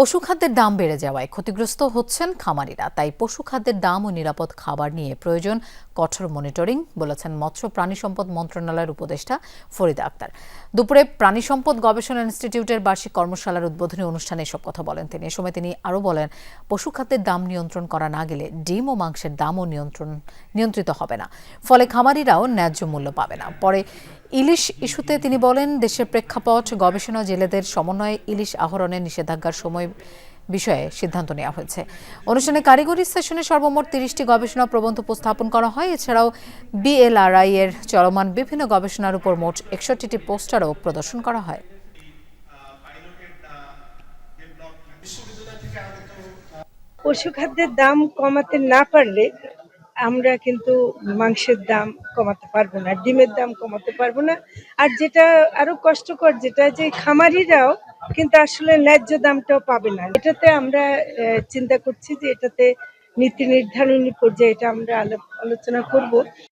পশু খাদ্যের দাম বেড়ে যাওয়ায় ক্ষতিগ্রস্ত হচ্ছেন খামারিরা, তাই পশু খাদ্যের দাম ও নিরাপদ খাবার নিয়ে প্রয়োজন কঠোর মনিটরিং, বলেছেন মৎস্য প্রাণী সম্পদ মন্ত্রণালয়ের উপদেষ্টা ফরিদা আক্তার। দুপুরে প্রাণী সম্পদ গবেষণা ইনস্টিটিউটের বার্ষিক কর্মশালার উদ্বোধনী অনুষ্ঠানে এসব কথা বলেন তিনি। এ সময় তিনি আরও বলেন পশু খাদ্যের দাম নিয়ন্ত্রণ করা না গেলে ডিম ও মাংসের দামও নিয়ন্ত্রণ, নিয়ন্ত্রিত হবে না। ফলে খামারিরাও ন্যায্য মূল্য পাবে না। পরে ইলিশ ইস্যুতে তিনি বলেন, দেশের প্রেক্ষাপট, গবেষণা, জেলেদের সমন্বয়ে ইলিশ আহরণের নিষেধাজ্ঞার সময় বিষয়ে সিদ্ধান্ত নেওয়া হয়েছে। অনুষ্ঠানে কারিগরি সেশনে সর্বমোট তিরিশটি গবেষণা প্রবন্ধ উপস্থাপন করা হয়। এছাড়াও বিএলআরআই এর চলমান বিভিন্ন গবেষণার উপর মোট একষট্টিটি পোস্টারও প্রদর্শন করা হয়। পশু খাদ্যের দাম কমাতে না পারলে আমরা কিন্তু মাংসের দাম কমাতে পারব না, ডিমের দাম কমাতে পারব না। আর যেটা আরও কষ্টকর যেটা, যে খামারিরাও কিন্তু আসলে ন্যায্য দামটাও পাবে না। এটাতে আমরা চিন্তা করছি যে এটাতে নীতি নির্ধারণী পর্যায়ে এটা আমরা আলো- আলোচনা করব।